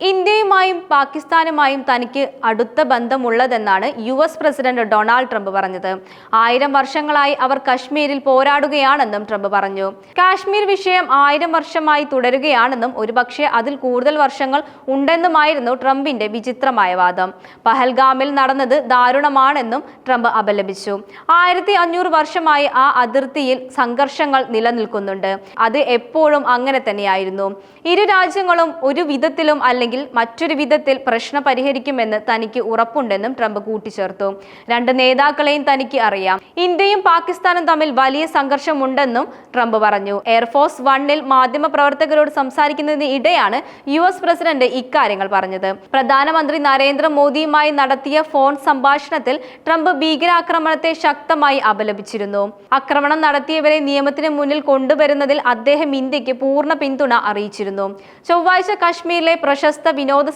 Indian ഇന്ത്യയുമായും പാകിസ്ഥാനുമായും തനിക്ക് അടുത്ത ബന്ധമുള്ളതെന്നാണ് U S president Donald Trump പറഞ്ഞത്. ആയിരം വർഷങ്ങളായി അവർ കശ്മീരിൽ പോരാടുകയാണെന്നും ട്രംപ് പറഞ്ഞു. കാശ്മീർ വിഷയം ആയിരം വർഷമായി തുടരുകയാണെന്നും ഒരുപക്ഷെ അതിൽ കൂടുതൽ വർഷങ്ങൾ ഉണ്ടെന്നുമായിരുന്നു ട്രംപിന്റെ വിചിത്രമായ വാദം. പഹൽഗാമിൽ നടന്നത് ദാരുണമാണെന്നും ട്രംപ് അപലപിച്ചു. ആയിരത്തി അഞ്ഞൂറ് വർഷമായി ആ അതിർത്തിയിൽ സംഘർഷങ്ങൾ നിലനിൽക്കുന്നുണ്ട്. അത് എപ്പോഴും അങ്ങനെ തന്നെയായിരുന്നു. ഇരു രാജ്യങ്ങളും ഒരു വിധത്തിലും അല്ലെങ്കിൽ മറ്റൊരു വിധത്തിൽ പ്രശ്നം പരിഹരിക്കുമെന്ന് തനിക്ക് ഉറപ്പുണ്ടെന്നും ട്രംപ് കൂട്ടിച്ചേർത്തു. രണ്ട് നേതാക്കളെയും തനിക്ക് അറിയാം. ഇന്ത്യയും പാകിസ്ഥാനും തമ്മിൽ വലിയ സംഘർഷമുണ്ടെന്നും ട്രംപ് പറഞ്ഞു. എയർഫോഴ്സ് വണ്ണിൽ മാധ്യമപ്രവർത്തകരോട് സംസാരിക്കുന്നതിന് ഇടെയാണ് യു എസ് പ്രസിഡന്റ് ഇക്കാര്യങ്ങൾ പറഞ്ഞത്. പ്രധാനമന്ത്രി നരേന്ദ്രമോദിയുമായി നടത്തിയ ഫോൺ സംഭാഷണത്തിൽ ട്രംപ് ഭീകരാക്രമണത്തെ ശക്തമായി അപലപിച്ചിരുന്നു. ആക്രമണം നടത്തിയവരെ നിയമത്തിന് മുന്നിൽ കൊണ്ടുവരുന്നതിൽ അദ്ദേഹം ഇന്ത്യയ്ക്ക് പൂർണ പിന്തുണ അറിയിച്ചിരുന്നു. ചൊവ്വാഴ്ച കശ്മീരിലെ പ്രശസ്ത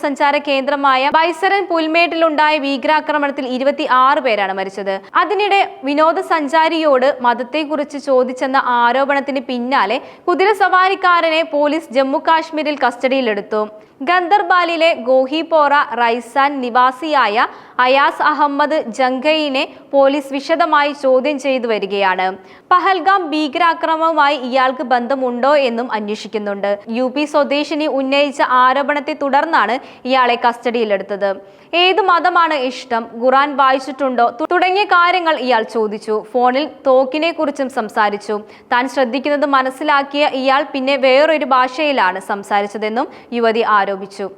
വിനോദസഞ്ചാര കേന്ദ്രമായ ബൈസരൻ പുൽമേട്ടിലുണ്ടായ ഭീകരാക്രമണത്തിൽ ഇരുപത്തി ആറ് പേരാണ് മരിച്ചത്. അതിനിടെ വിനോദസഞ്ചാരിയോട് മതത്തെക്കുറിച്ച് ചോദിച്ചെന്ന ആരോപണത്തിന് പിന്നാലെ കുതിര സവാരിക്കാരനെ പോലീസ് ജമ്മു കാശ്മീരിൽ കസ്റ്റഡിയിലെടുത്തു. ഗന്ദർബാലിലെ ഗോഹിപോറ റൈസാൻ നിവാസിയായ അയാസ് അഹമ്മദ് ജംഗയിനെ പോലീസ് വിശദമായി ചോദ്യം ചെയ്തു വരികയാണ്. പഹൽഗാം ഭീകരാക്രമവുമായി ഇയാൾക്ക് ബന്ധമുണ്ടോ എന്നും അന്വേഷിക്കുന്നുണ്ട്. യു പി സ്വദേശിനി ഉന്നയിച്ച ആരോപണത്തെ തുടർന്നാണ് ഇയാളെ കസ്റ്റഡിയിലെടുത്തത്. ഏത് മതമാണ് ഇഷ്ടം? ഖുറാൻ വായിച്ചിട്ടുണ്ടോ? തുടങ്ങിയ കാര്യങ്ങൾ ഇയാൾ ചോദിച്ചു. ഫോണിൽ തോക്കിനെ കുറിച്ചും സംസാരിച്ചു. താൻ ശ്രദ്ധിക്കുന്നത് മനസ്സിലാക്കിയ ഇയാൾ പിന്നെ വേറൊരു ഭാഷയിലാണ് സംസാരിച്ചതെന്നും യുവതി ആരോപിച്ചു.